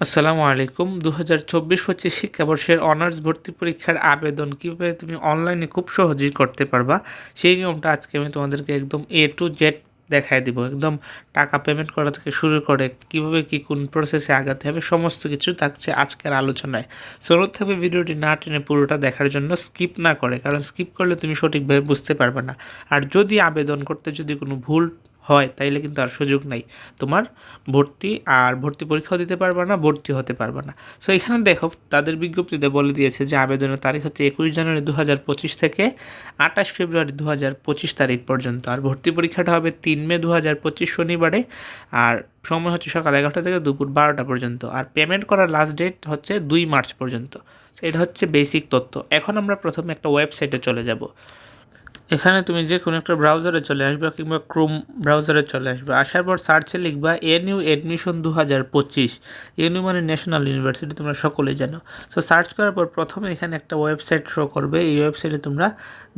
আসসালামু আলাইকুম। দু হাজার চব্বিশ পঁচিশ শিক্ষাবর্ষের অনার্স ভর্তি পরীক্ষার আবেদন কীভাবে তুমি অনলাইনে খুব সহজেই করতে পারবা, সেই নিয়মটা আজকে আমি তোমাদেরকে একদম এ টু জেড দেখায় দিব। একদম টাকা পেমেন্ট করা থেকে শুরু করে কীভাবে কি কোন প্রসেসে আগাতে হবে, সমস্ত কিছু থাকছে আজকের আলোচনায়। সনুর থাকবে ভিডিওটি না টেনে পুরোটা দেখার জন্য স্কিপ না করে, কারণ স্কিপ করলে তুমি সঠিকভাবে বুঝতে পারবে না। আর যদি আবেদন করতে যদি কোনো ভুল হয়, তাইলে কিন্তু আর সুযোগ নাই। তোমার ভর্তি আর ভর্তি পরীক্ষাও দিতে পারবে না, ভর্তি হতে পারবে না। সো এখানে দেখো, তাদের বিজ্ঞপ্তিতে বলে দিয়েছে যে আবেদনের তারিখ হচ্ছে একুশ জানুয়ারি দু হাজার পঁচিশ থেকে আঠাশ ফেব্রুয়ারি দু হাজার পঁচিশ তারিখ পর্যন্ত। আর ভর্তি পরীক্ষাটা হবে তিন মে দু হাজার পঁচিশ শনিবারে আর সময় হচ্ছে সকাল এগারোটা থেকে দুপুর বারোটা পর্যন্ত। আর পেমেন্ট করার লাস্ট ডেট হচ্ছে দুই মার্চ পর্যন্ত। এটা হচ্ছে বেসিক তথ্য। এখন আমরা প্রথমে একটা ওয়েবসাইটে চলে যাব। এখানে তুমি যে কোনো একটা ব্রাউজারে চলে আসবে কিংবা ক্রোম ব্রাউজারে চলে আসবে। আসার পর সার্চে লিখবা এনইউ অ্যাডমিশন দু হাজার পঁচিশ। এনইউ মানে ন্যাশনাল ইউনিভার্সিটি তোমরা সকলেই জানো। সো সার্চ করার পর প্রথমে এখানে একটা ওয়েবসাইট শো করবে। এই ওয়েবসাইটে তোমরা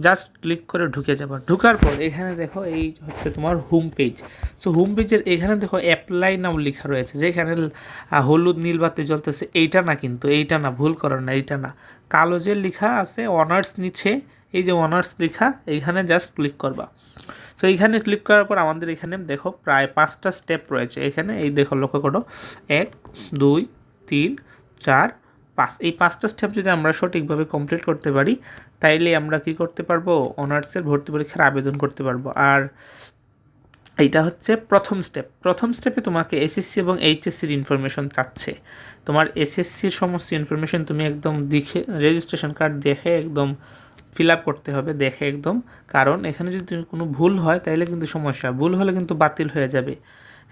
জাস্ট ক্লিক করে ঢুকে যাবে। ঢুকার পর এখানে দেখো এই হচ্ছে তোমার হোম পেজ সো হোম পেজের এখানে দেখো অ্যাপ্লাই নাও লেখা রয়েছে যেখানে হলুদ, নীল বাতি জ্বলতেছে। এইটা না কিন্তু, এইটা না, ভুল করার না, এইটা না। কালো যে লেখা আছে অনার্স নিচে এই যে অনার্স লেখা, এইখানে জাস্ট ক্লিক করবা। সো এইখানে ক্লিক করার পর আমাদের এখানে দেখো প্রায় পাঁচটা স্টেপ রয়েছে। এখানে এই দেখো লক্ষ্য করো, এক, দুই, তিন, চার, পাঁচ। এই পাঁচটা স্টেপ যদি আমরা সঠিকভাবে কমপ্লিট করতে পারি, তাইলে আমরা কি করতে পারব? অনার্সের ভর্তি পরীক্ষার আবেদন করতে পারব। আর এইটা হচ্ছে প্রথম স্টেপ প্রথম স্টেপে তোমাকে এসএসসি এবং এইচএসসির ইনফরমেশন চাচ্ছে। তোমার এসএসসির সমস্ত ইনফরমেশন তুমি একদম দেখে রেজিস্ট্রেশন কার্ড দেখে একদম ফিল আপ করতে হবে দেখে একদম। কারণ এখানে যদি কোনো ভুল হয়, তাহলে কিন্তু সমস্যা। ভুল হলে কিন্তু বাতিল হয়ে যাবে।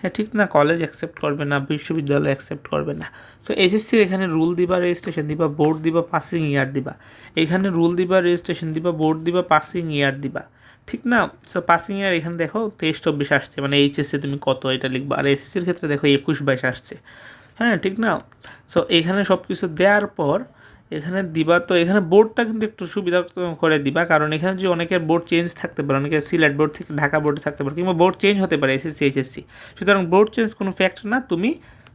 হ্যাঁ ঠিক না? কলেজ অ্যাকসেপ্ট করবে না, বিশ্ববিদ্যালয় অ্যাকসেপ্ট করবে না। সো এসএসসির এখানে রুল দিবা রেজিস্ট্রেশন দিবা বোর্ড দিবা পাসিং ইয়ার দিবা। এখানে রুল দিবা রেজিস্ট্রেশন দিবা বোর্ড দিবা পাসিং ইয়ার দিবা। ঠিক না? সো পাসিং ইয়ার এখানে দেখো, তেইশ, চব্বিশ আসছে। মানে এইচএসসি তুমি কত এটা লিখবা? আর এসএসসির ক্ষেত্রে দেখো, একুশ বাইশ আসছে। হ্যাঁ ঠিক না? সো এখানে সব কিছু দেওয়ার পর এখানে দিবা, তো এখানে বোর্ডটা কিন্তু একটু সুবিধা করে দিবা, কারণ এখানে যে অনেকের বোর্ড চেঞ্জ থাকতে পারে, অনেকের সিলেট বোর্ড থেকে ঢাকা বোর্ডে থাকতে পারে, কিংবা বোর্ড চেঞ্জ হতে পারে এসএসসি এইচএসসি সুতরাং বোর্ড চেঞ্জ কোনো ফ্যাক্ট না, তুমি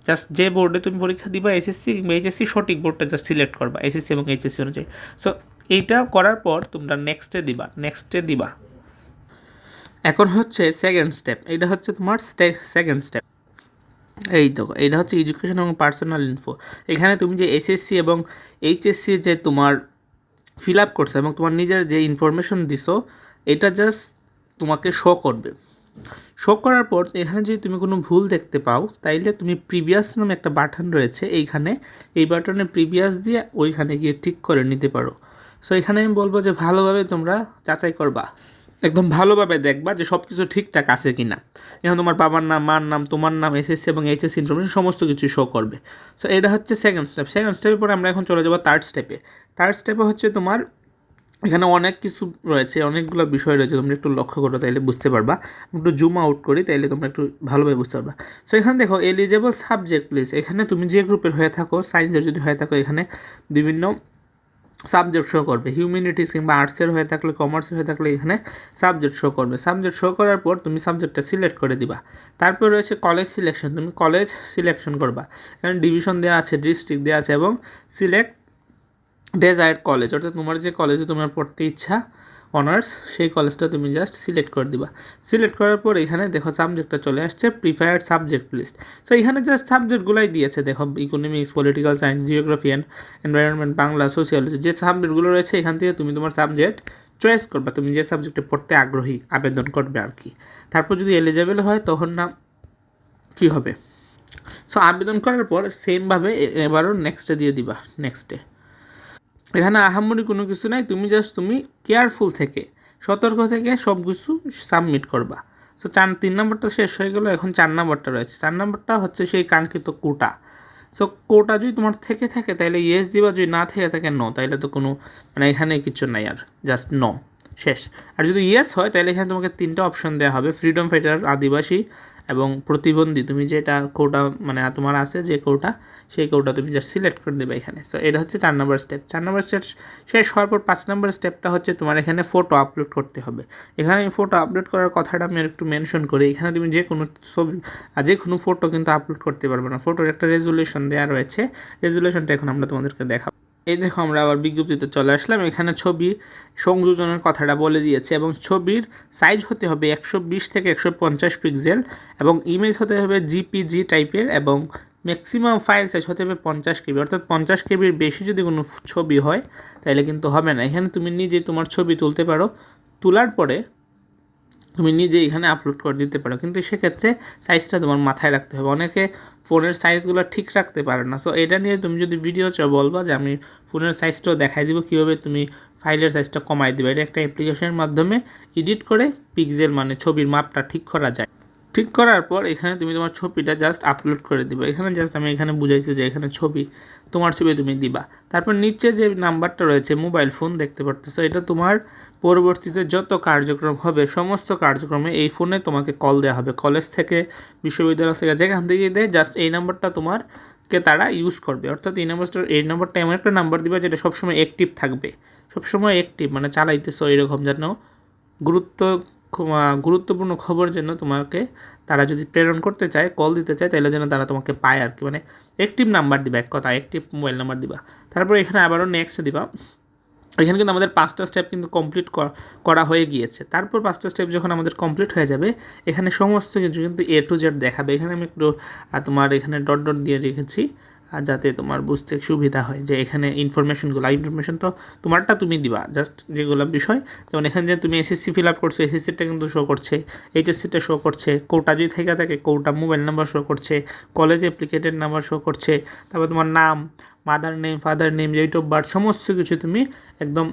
জাস্ট যে বোর্ডে তুমি পরীক্ষা দিবা এসএসসি কিংবা এইচএসসি সঠিক বোর্ডটা জাস্ট সিলেক্ট করবা এসএসসি এবং এইচএসসি অনুযায়ী। সো এইটা করার পর তোমরা নেক্সটে দিবা নেক্সটে দিবা। এখন হচ্ছে সেকেন্ড স্টেপ এটা হচ্ছে তোমার সেকেন্ড স্টেপ এই তো এটা হচ্ছে এডুকেশন এবং পার্সোনাল ইনফো এখানে তুমি যে এসএসসি এবং এইচএসসি যে তোমার ফিল আপ করছ এবং তোমার নিজের যে ইনফরমেশন দিছো, এটা জাস্ট তোমাকে শো করবে। শো করার পর এখানে যদি তুমি কোনো ভুল দেখতে পাও, তাইলে তুমি প্রিভিয়াস নামে একটা বাটন রয়েছে এইখানে। এই বাটনে প্রিভিয়াস দিয়ে ওইখানে গিয়ে ঠিক করে নিতে পারো। সো এখানে আমি বলব যে ভালোভাবে তোমরা যাচাই করবা। একদম ভালোভাবে দেখবা যে সব কিছু ঠিকঠাক আছে কি না এখন তোমার বাবার নাম, মার নাম, তোমার নাম এসএসসি এবং এইচএসসি ইনফরমেশন সমস্ত কিছু শো করবে। সো এটা হচ্ছে সেকেন্ড স্টেপ সেকেন্ড স্টেপের পরে আমরা এখন চলে যাব থার্ড স্টেপে থার্ড স্টেপে হচ্ছে তোমার এখানে অনেক কিছু রয়েছে, অনেকগুলো বিষয় রয়েছে। তোমরা একটু লক্ষ্য করো, তাইলে বুঝতে পারবা। একটু জুম আউট করি, তাইলে তোমরা একটু ভালোভাবে বুঝতে পারবা। সো এখানে দেখো এলিজেবল সাবজেক্ট প্লিজ এখানে তুমি যে গ্রুপের হয়ে থাকো সায়েন্সের যদি হয়ে থাকো, এখানে বিভিন্ন সাবজেক্ট শো করবে। হিউম্যানিটিস কিংবা আর্টসের হয়ে থাকলে কমার্সের হয়ে থাকলে এখানে সাবজেক্ট শো করবে। সাবজেক্ট শো করার পর তুমি সাবজেক্টটা সিলেক্ট করে দিবা। তারপর রয়েছে কলেজ সিলেকশন তুমি কলেজ সিলেকশন করবা। এখানে ডিভিশন দেওয়া আছে ডিস্ট্রিক্ট দেওয়া আছে এবং সিলেক্ট ডেজায়ার্ড কলেজ অর্থাৎ তোমার যে কলেজে তোমার পড়তে ইচ্ছা অনার্স সেই কলেজটা তুমি জাস্ট সিলেক্ট করে দিবা। সিলেক্ট করার পর এখানে দেখো সাবজেক্টটা চলে আসছে প্রিফায়ার্ড সাবজেক্ট লিস্ট সো এখানে জাস্ট সাবজেক্টগুলোই দিয়েছে, দেখো economics political science geography and environment Bangla sociology যে সাবজেক্টগুলো রয়েছে, এখান থেকে তুমি তোমার সাবজেক্ট চয়েস করবা। তুমি যে সাবজেক্টে পড়তে আগ্রহী, আবেদন করবে আর কি। তারপর যদি এলিজেবল হয়, তখন না, কী হবে? সো আবেদন করার পর সেমভাবে এবারও নেক্সটে দিয়ে দিবা নেক্সটে এখানে আহামরি কোনো কিছু নাই, তুমি জাস্ট তুমি কেয়ারফুল থেকে, সতর্ক থেকে সব কিছু সাবমিট করবা। সো চার, তিন নম্বরটা শেষ হয়ে গেলো, এখন চার নম্বরটা রয়েছে। চার নম্বরটা হচ্ছে সেই কাঙ্ক্ষিত কোটা। সো কোটা যদি তোমার থেকে থাকে তাহলে ইয়েস দিবা, যদি না থেকে থাকে নো তাহলে তো কোনো মানে এখানে কিছু নাই আর জাস্ট নো শেষ। আর যদি ইয়েস হয় তাহলে এখানে তোমাকে তিনটা অপশন দেওয়া হবে ফ্রিডম ফাইটার আদিবাসী এবং প্রতিবন্ধী, তুমি যেটা কোটা মানে তোমার আছে যে কোটা সেই কোটা তুমি জাস্ট সিলেক্ট করে দেবে এখানে। সো এটা হচ্ছে চার নম্বর স্টেপ চার নম্বর স্টেপ শেষ হওয়ার পর পাঁচ নম্বর স্টেপটা হচ্ছে তোমার এখানে ফটো আপলোড করতে হবে। এখানে আমি ফটো আপলোড করার কথাটা আমি একটু মেনশন করি। এখানে তুমি যে কোনো ছবি আর যে কোনো ফটো কিন্তু আপলোড করতে পারবে না। ফটোর একটা রেজুলেশন দেওয়া রয়েছে। রেজুলেশনটা এখন আমরা তোমাদেরকে দেখাবো। এই দেখো আমরা আবার বিজ্ঞপ্তিতে চলে আসলাম। এখানে ছবি সংযোজনের কথাটা বলে দিয়েছে এবং ছবির সাইজ হতে হবে একশো বিশ থেকে একশো পঞ্চাশ পিক্সেল এবং ইমেজ হতে হবে জিপিজি টাইপের এবং ম্যাক্সিমাম ফাইল সাইজ হতে হবে পঞ্চাশ কেবি। অর্থাৎ পঞ্চাশ কেবির বেশি যদি কোনো ছবি হয়, তাহলে কিন্তু হবে না। এখানে তুমি নিজে তোমার ছবি তুলতে পারো। তোলার পরে তুমি নিজে এখানে আপলোড করে দিতে পারো। কিন্তু সেক্ষেত্রে সাইজটা তোমার মাথায় রাখতে হবে। অনেকে ফোনের সাইজগুলো ঠিক রাখতে পারে না। সো এটা নিয়ে তুমি যদি ভিডিও চাও বলবা যে আমি ফোনের সাইজটাও দেখাই দিব, কীভাবে তুমি ফাইলের সাইজটা কমাই দিবে। এটা একটা অ্যাপ্লিকেশনের মাধ্যমে এডিট করে পিক্সেল মানে ছবির মাপটা ঠিক করা যায়। ঠিক করার পর এখানে তুমি তোমার ছবিটা জাস্ট আপলোড করে দিবে। এখানে জাস্ট আমি এখানে বুঝাইছি যে এখানে ছবি, তোমার ছবি তুমি দিবা। তারপর নিচে যে নাম্বারটা রয়েছে মোবাইল ফোন দেখতে পারতেছো, এটা তোমার পরবর্তীতে যত কার্যক্রম হবে, সমস্ত কার্যক্রমে এই ফোনে তোমাকে কল দেওয়া হবে। কলেজ থেকে, বিশ্ববিদ্যালয় থেকে, যেখান থেকে দেয় জাস্ট এই নাম্বারটা তোমার কে তারা ইউজ করবে। অর্থাৎ এই নাম্বারটা এই নাম্বারটা এমন একটা নাম্বার দিবে যেটা সবসময় অ্যাক্টিভ থাকবে। সবসময় অ্যাক্টিভ মানে চালাইতেছো এরকম যেন গুরুত্ব গুরুত্বপূর্ণ খবর যেন তোমাকে তারা যদি প্রেরণ করতে চায় কল দিতে চায়, তাহলে যেন তারা তোমাকে পায় আর কি। মানে অ্যাক্টিভ নাম্বার দিবা, এক কথা অ্যাক্টিভ মোবাইল নাম্বার দিবা। তারপর এখানে আবারও নেক্সট দিবা। এখানে কিন্তু আমাদের পাঁচটা স্টেপ কিন্তু কমপ্লিট করা হয়ে গিয়েছে। তারপর পাঁচটা স্টেপ যখন আমাদের কমপ্লিট হয়ে যাবে, এখানে সমস্ত কিছু কিন্তু এ টু জেড দেখাবে। এখানে আমি একটু তোমার এখানে ডট ডট দিয়ে রেখেছি। আর যাতে তোমার বুঝতে সুবিধা হয় যে এখানে ইনফরমেশনগুলো ইনফরমেশন তো তোমারটা তুমি দিবা। জাস্ট যেগুলো বিষয়, যেমন এখানে যে তুমি এসএসসি ফিল আপ করছ এসএসসিটা কিন্তু শো করছে এইচএসসিটা শো করছে, কোটা যদি থেকে থাকে, কোটা মোবাইল নাম্বার শো করছে কলেজ অ্যাপ্লিকেটেড নাম্বার শো করছে, তারপর তোমার নাম mother name father name date of birth সমস্ত কিছু তুমি একদম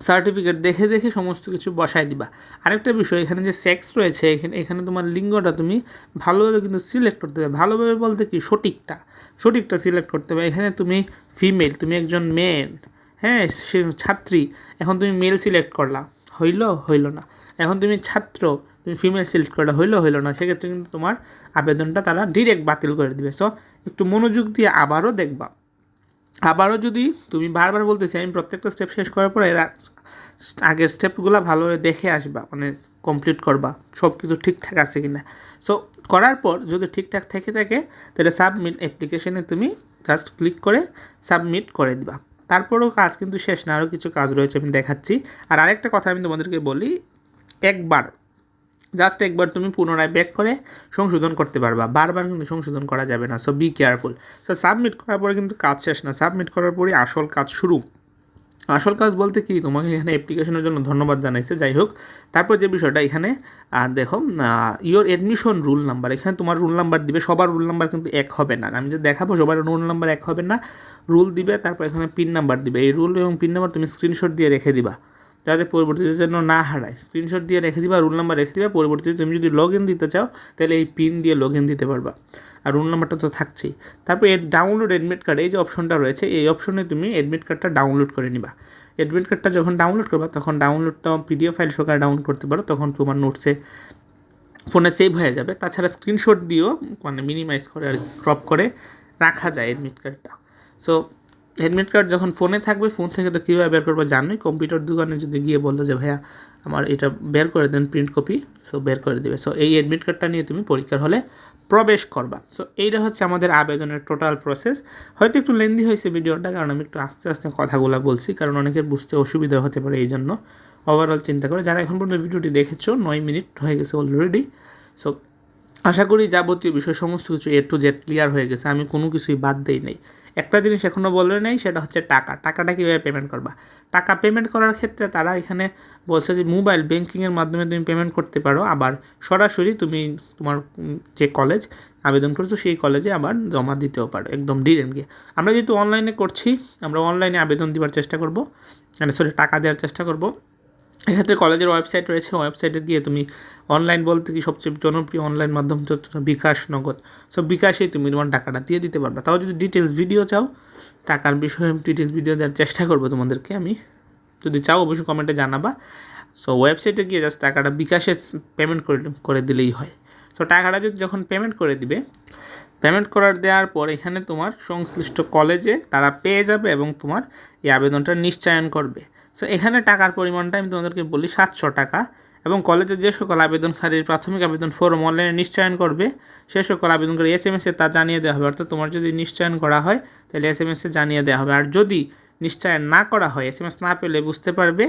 সার্টিফিকেট দেখে দেখে সমস্ত কিছু বসায় দিবা। আরেকটা বিষয়, এখানে যে সেক্স রয়েছে, এখানে এখানে তোমার লিঙ্গটা তুমি ভালোভাবে কিন্তু সিলেক্ট করতে হবে ভালোভাবে বলতে কি? সঠিকটা। সঠিকটা সিলেক্ট করতে হবে এখানে তুমি ফিমেল তুমি একজন মেন হ্যাঁ সে ছাত্রী। এখন তুমি মেল সিলেক্ট করলা। হইল? হইল না। এখন তুমি ছাত্র, তুমি ফিমেল সিলেক্ট করলা। হইল? হইল না। সেক্ষেত্রে কিন্তু তোমার আবেদনটা তারা ডিরেক্ট বাতিল করে দিবে। সো একটু মনোযোগ দিয়ে আবারও দেখবা। আবারও যদি তুমি বারবার বলতেছি আমি প্রত্যেকটা স্টেপ শেষ করার পরে আগের স্টেপগুলো ভালোভাবে দেখে আসবা মানে কমপ্লিট করবা সব কিছু ঠিকঠাক আছে কিনা। সো করার পর যদি ঠিকঠাক থেকে থাকে, তাহলে সাবমিট অ্যাপ্লিকেশনে তুমি জাস্ট ক্লিক করে সাবমিট করে দিবা। তারপরেও কাজ কিন্তু শেষ না, আরও কিছু কাজ রয়েছে আমি দেখাচ্ছি। আর আরেকটা কথা আমি তোমাদেরকে বলি, একবার জাস্ট একবার তুমি পুনরায় ব্যাক করে সংশোধন করতে পারবা। বারবার কিন্তু সংশোধন করা যাবে না so be careful so submit করার পরে কিন্তু কাজ শেষ না। সাবমিট করার পরে আসল কাজ শুরু। আসল কাজ বলতে কি? তোমাকে এখানে অ্যাপ্লিকেশনের জন্য ধন্যবাদ জানাইছে। যাই হোক, তারপর যে বিষয়টা এখানে দেখো ইওর অ্যাডমিশন রুল নাম্বার এখানে তোমার রুল নাম্বার দিবে, সবার রুল নাম্বার কিন্তু এক হবে না। আমি যে দেখাবো, সবার রুল নাম্বার এক হবে না। রুল দিবে, তারপর এখানে পিন নাম্বার দিবে। এই রুল এবং পিন নাম্বার তুমি স্ক্রিনশট দিয়ে রেখে দিবা। যাতে পরবর্তীতে যেন না হারায়। স্ক্রিনশট দিয়ে রেখে দিবা রুল নাম্বার রেখে দিবা, পরবর্তীতে তুমি যদি লগ ইন দিতে চাও, তাহলে এই পিন দিয়ে লগ ইন দিতে পারবা। আর রুল নাম্বারটা তো থাকছেই। তারপর এর ডাউনলোড অ্যাডমিট কার্ড এই যে অপশনটা রয়েছে, এই অপশনে তুমি অ্যাডমিট কার্ডটা ডাউনলোড করে নিবা। অ্যাডমিট কার্ডটা যখন ডাউনলোড করবা, তখন ডাউনলোডটা পিডিএফ ফাইল সহকারে ডাউনলোড করতে পারো, তখন তোমার নোটসে ফোনে সেভ হয়ে যাবে। তাছাড়া স্ক্রিনশট দিয়েও মানে মিনিমাইজ করে আর ক্রপ করে রাখা যায় অ্যাডমিট কার্ডটা সো অ্যাডমিট কার্ড যখন ফোনে থাকবে ফোন থেকে তো কীভাবে বের করব জানোই। কম্পিউটার দোকানে যদি গিয়ে বলল যে, ভাইয়া, আমার এটা বের করে দেন প্রিন্ট কপি সো বের করে দেবে। সো এই অ্যাডমিট কার্ডটা নিয়ে তুমি পরীক্ষার হলে প্রবেশ করবা। সো এইটা হচ্ছে আমাদের আবেদনের টোটাল প্রসেস হয়তো একটু লেন্দি হয়েছে ভিডিওটা, কারণ আমি একটু আস্তে আস্তে কথাগুলো বলছি, কারণ অনেকের বুঝতে অসুবিধা হতে পারে এই জন্য। ওভারঅল চিন্তা করে, যারা এখন পর্যন্ত ভিডিওটি দেখেছ, নয় মিনিট হয়ে গেছে অলরেডি সো আশা করি যাবতীয় বিষয়, সমস্ত কিছু এ টু জেড ক্লিয়ার হয়ে গেছে। আমি কোনো কিছুই বাদ দেই নাই। একটা জিনিস এখনও বলে নেই, সেটা হচ্ছে টাকা। টাকাটা কীভাবে পেমেন্ট করবা? টাকা পেমেন্ট করার ক্ষেত্রে তারা এখানে বলছে যে মোবাইল ব্যাংকিংয়ের মাধ্যমে তুমি পেমেন্ট করতে পারো। আবার সরাসরি তুমি তোমার যে কলেজ আবেদন করছ, সেই কলেজে আবার জমা দিতেও পারো, একদম ডিরেক্ট গিয়ে। আমরা যেহেতু অনলাইনে করছি, আমরা অনলাইনে আবেদন দেওয়ার চেষ্টা করব। মানে সরি টাকা দেওয়ার চেষ্টা করব। এক্ষেত্রে কলেজের ওয়েবসাইট রয়েছে, ওয়েবসাইটে গিয়ে তুমি অনলাইন বলতে কি সবচেয়ে জনপ্রিয় অনলাইন মাধ্যম হচ্ছে বিকাশ নগদ। সো বিকাশেই তুমি তোমার টাকাটা দিয়ে দিতে পারবে। তাও যদি ডিটেলস ভিডিও চাও, টাকার বিষয়ে ডিটেলস ভিডিও দেওয়ার চেষ্টা করব তোমাদেরকে আমি। যদি চাও, অবশ্যই কমেন্টে জানাবা। সো ওয়েবসাইটে গিয়ে জাস্ট টাকাটা বিকাশে পেমেন্ট করে করে দিলেই হয়। সো টাকাটা যদি যখন পেমেন্ট করে দিবে পেমেন্ট করার দেওয়ার পর এখানে তোমার সংশ্লিষ্ট কলেজে তারা পেয়ে যাবে এবং তোমার এই আবেদনটা নিশ্চয়ন করবে। সো এখানে টাকার পরিমাণটা আমি তোমাদেরকে বলি সাতশো টাকা এবং কলেজের যে সকল আবেদনকারীর প্রাথমিক আবেদন ফর্ম অনলাইনে নিশ্চয়ন করবে, সে সকল আবেদনকারী এস এম এসে তা জানিয়ে দেওয়া হবে। অর্থাৎ তোমার যদি নিশ্চয়ন করা হয়, তাহলে এস এম এসে জানিয়ে দেওয়া হবে। আর যদি নিশ্চয়ন না করা হয় এস এম এস না পেলে বুঝতে পারবে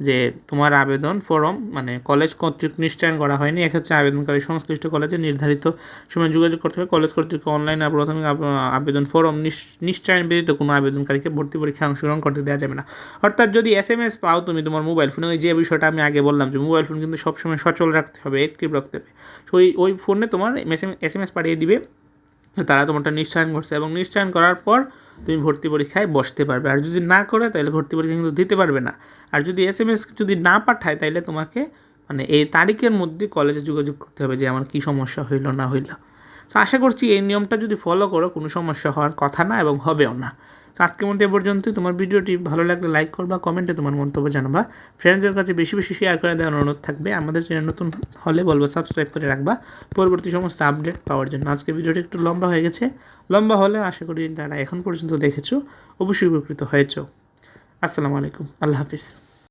যে তোমার আবেদন ফরম মানে কলেজ কর্তৃক নিশ্চয়ন করা হয়নি, এক্ষেত্রে আবেদনকারী সংশ্লিষ্ট কলেজে নির্ধারিত সময় যোগাযোগ করতে হবে। কলেজ কর্তৃক অনলাইনে প্রাথমিক আবেদন ফরম নিশ- নিশ্চয়ন ব্যতীত কোনো আবেদনকারীকে ভর্তি পরীক্ষায় অংশগ্রহণ করতে দেওয়া যাবে না। অর্থাৎ যদি এস এম এস পাও তুমি তোমার মোবাইল ফোনে ওই যে বিষয়টা আমি আগে বললাম যে মোবাইল ফোন কিন্তু সবসময় সচল রাখতে হবে অ্যাক্টিভ রাখতে হবে। ওই ওই ফোনে তোমার এস এম এস পাঠিয়ে দিবে। তারা তোমারটা নিশ্চয়ন করছে এবং নিশ্চয়ন করার পর তুমি ভর্তি পরীক্ষায় বসতে পারবে। আর যদি না করে, তাহলে ভর্তি পরীক্ষা কিন্তু দিতে পারবে না। আর যদি এস এম এস যদি না পাঠায় তাহলে তোমাকে মানে এই তারিখের মধ্যে কলেজে যোগাযোগ করতে হবে যে আমার কী সমস্যা হইল, না হইল। তো আশা করছি এই নিয়মটা যদি ফলো করো, কোনো সমস্যা হওয়ার কথা না এবং হবেও না। তো আজকের মধ্যে এ পর্যন্তই। তোমার ভিডিওটি ভালো লাগলে লাইক করবা কমেন্টে তোমার মন্তব্য জানাবা। ফ্রেন্ডসদের কাছে বেশি বেশি শেয়ার করে দেওয়ার অনুরোধ থাকবে। আমাদের চ্যানেল নতুন হলে বলব সাবস্ক্রাইব করে রাখবা। পরবর্তী সমস্ত আপডেট পাওয়ার জন্য। আজকে ভিডিওটি একটু লম্বা হয়ে গেছে। লম্বা হলে আশা করি তারা এখন পর্যন্ত দেখেছ, অবশ্যই উপকৃত হয়েছ। আসসালামু আলাইকুম। আল্লাহ হাফিজ।